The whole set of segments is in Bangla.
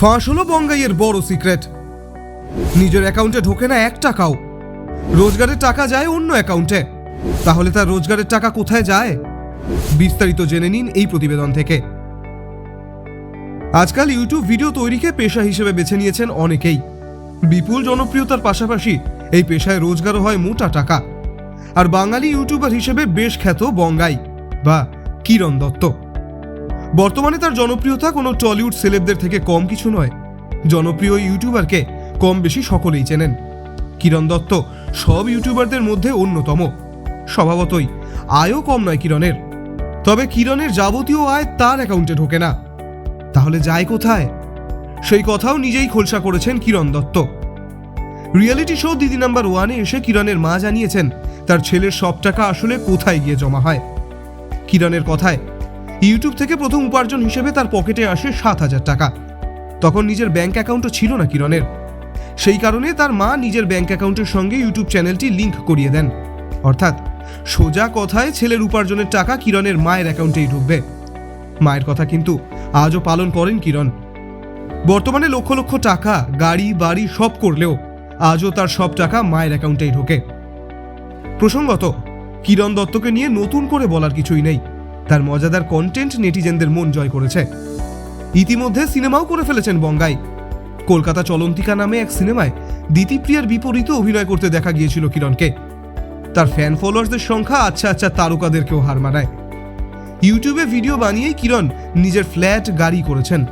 ফাঁস হলো বঙ্গাইয়ের বড় সিক্রেট। নিজের অ্যাকাউন্টে ঢোকে না এক টাকাও। রোজগারের টাকা যায় অন্য অ্যাকাউন্টে। তাহলে তার রোজগারের টাকা কোথায় যায়? বিস্তারিত জেনে নিন এই প্রতিবেদন থেকে। আজকাল ইউটিউব ভিডিও তৈরিকে পেশা হিসেবে বেছে নিয়েছেন অনেকেই। বিপুল জনপ্রিয়তার পাশাপাশি এই পেশায় রোজগারও হয় মোটা টাকা। আর বাঙালি ইউটিউবার হিসেবে বেশ খ্যাত বঙ্গাই বা কিরণ দত্ত। বর্তমানে তার জনপ্রিয়তা কোনো টলিউড সেলেবদের থেকে কম কিছু নয়। জনপ্রিয় ইউটিউবারকে কম বেশি সকলেই চেনেন। কিরণ দত্ত সব ইউটিউবারদের মধ্যে অন্যতম। স্বভাবতই আয়ও কম নয় কিরণের। তবে কিরণের যাবতীয় আয় তার অ্যাকাউন্টে ঢোকে না। তাহলে যায় কোথায়? সেই কথাও নিজেই খোলসা করেছেন Kiran Dutta. Reality show Didi number ওয়ানে এসে কিরণের মা জানিয়েছেন, তার ছেলের সব টাকা আসলে কোথায় গিয়ে জমা হয়? কিরণের কথায় ইউটিউব থেকে প্রথম উপার্জন হিসেবে তার পকেটে আসে সাত হাজার টাকা। তখন নিজের ব্যাংক অ্যাকাউন্টও ছিল না কিরণের। সেই কারণে তার মা নিজের ব্যাংক অ্যাকাউন্টের সঙ্গে ইউটিউব চ্যানেলটি লিংক করিয়ে দেন। অর্থাৎ সোজা কথায় ছেলের উপার্জনের টাকা কিরণের মায়ের অ্যাকাউন্টেই ঢুকবে। মায়ের কথা কিন্তু আজও পালন করেন কিরণ। বর্তমানে লক্ষ লক্ষ টাকা, গাড়ি, বাড়ি সব করলেও আজও তার সব টাকা মায়ের অ্যাকাউন্টেই ঢোকে। প্রসঙ্গত, কিরণ দত্তকে নিয়ে নতুন করে বলার কিছুই নেই। তার মজাদার কন্টেন্ট নেটিজেনদের মন জয় করেছে। ইতিমধ্যে সিনেমাও করে ফেলেছেন বঙ্গাই। কলকাতা চলন্তিকা নামে এক সিনেমায় দিতিপ্রিয়ার বিপরীতে অভিনয় করতে দেখা গিয়েছিল কিরণকে। তার ফ্যান ফলোয়ার্সদের সংখ্যা আচ্ছা আচ্ছা তারকাদেরকেও হার মানায়। ইউটিউবে ভিডিও বানিয়েই কিরণ নিজের ফ্ল্যাট গাড়ি করেছেন।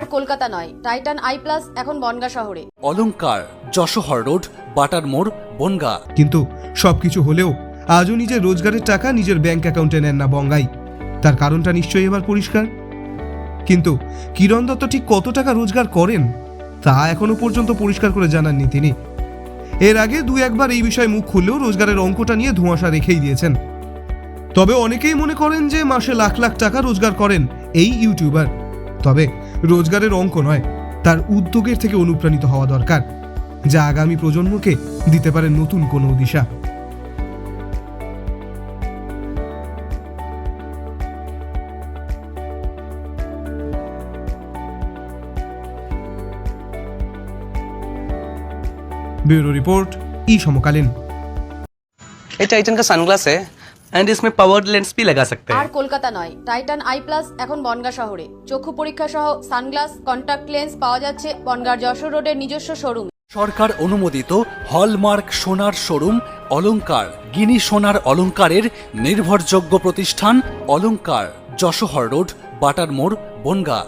আর কলকাতা নয় টাইটান আই প্লাস এখন বনগা শহরে। অলংকার যশোহর রোড বাটার মোড় বনগা। কিন্তু সবকিছু হলেও আজও নিজের রোজগারের টাকা নিজের ব্যাংক অ্যাকাউন্টে নেন না বঙ্গাই। তার কারণটা নিশ্চয়ই এবার পরিষ্কার? কিন্তু কিরণ দত্ত ঠিক কত টাকা রোজগার করেন, তা এখনও পর্যন্ত পরিষ্কার করে জানাননি তিনি। এর আগে দু একবার এই বিষয়ে মুখ খুললেও রোজগারের অঙ্কটা নিয়ে ধোঁয়াশা রেখেই দিয়েছেন। তবে অনেকেই মনে করেন যে মাসে লাখ লাখ টাকা রোজগার করেন এই ইউটিউবার। তবে রোজগারের অঙ্ক নয়, তার উদ্যোগের থেকে অনুপ্রাণিত হওয়া দরকার। যা আগামী প্রজন্মকে দিতে পারে নতুন কোনো দিশা। ब्यूरो रिपोर्ट ई समकालीन ये टाइटन का सनग्लास है एंड इसमें पावर लेंस भी लगा सकते আর हैं কলকাতা নয় টাইটান আই প্লাস এখন বনগা শহরে চক্ষু পরীক্ষা সহ সানগ্লাস কন্টাক্ট লেন্স পাওয়া যাচ্ছে বনগার যশোর রোডের নিজস্ব শোরুমে সরকার অনুমোদিত হলমার্ক সোনার শোরুম অলংকার গিনি সোনার অলংকারের নির্ভরযোগ্য প্রতিষ্ঠান অলংকার যশোহর রোড বাটার মোড় বনগা